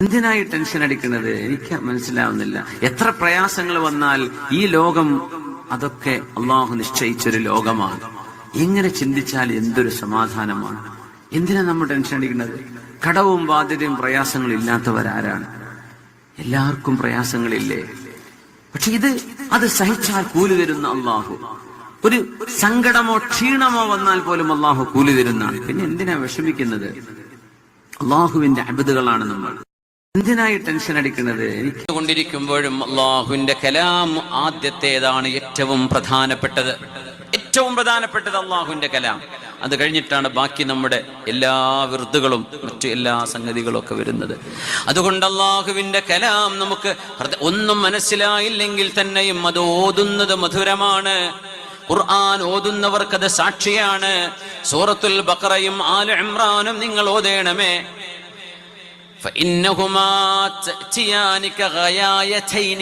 എന്തിനായി ടെൻഷൻ അടിക്കുന്നത്? എനിക്ക് മനസ്സിലാവുന്നില്ല. എത്ര പ്രയാസങ്ങൾ വന്നാൽ ഈ ലോകം അതൊക്കെ അള്ളാഹു നിശ്ചയിച്ചൊരു ലോകമാണ്. എങ്ങനെ ചിന്തിച്ചാൽ എന്തൊരു സമാധാനമാണ്? എന്തിനാ നമ്മൾ ടെൻഷൻ അടിക്കുന്നത്? കടവും ബാധ്യതയും പ്രയാസങ്ങളും ഇല്ലാത്തവരാരാണ്? എല്ലാവർക്കും പ്രയാസങ്ങളില്ലേ? പക്ഷെ ഇത് അത് സഹിച്ചാൽ കൂലി തരുന്ന അള്ളാഹു. ഒരു സങ്കടമോ ക്ഷീണമോ വന്നാൽ പോലും അള്ളാഹു കൂലി തരുന്നതാണ്. പിന്നെ എന്തിനാ വിഷമിക്കുന്നത്? അള്ളാഹുവിന്റെ അബിതുകളാണ് നമ്മൾ. എന്തിനായി ടെൻഷൻ അടിക്കുന്നത്? എനിക്ക് കൊണ്ടിരിക്കുമ്പോഴും അള്ളാഹുവിന്റെ കലാം ആദ്യത്തേതാണ് ഏറ്റവും പ്രധാനപ്പെട്ടത്. ഏറ്റവും പ്രധാനപ്പെട്ടത് അള്ളാഹുവിന്റെ കലാം. അത് കഴിഞ്ഞിട്ടാണ് ബാക്കി നമ്മുടെ എല്ലാ വിറുതുകളും മറ്റു എല്ലാ സംഗതികളും ഒക്കെ വരുന്നത്. അതുകൊണ്ട് അള്ളാഹുവിന്റെ കലാം നമുക്ക് ഒന്നും മനസ്സിലായില്ലെങ്കിൽ തന്നെയും അത് ഓതുന്നത് മധുരമാണ്. ഖുർആൻ ഓതുന്നവർക്കത് സാക്ഷിയാണ്. സൂറത്തുൽ ബക്കറയും ആല ഇമ്രാനും നിങ്ങൾ ഓതേണമേ. فإنهما تأتيان كغيايتين.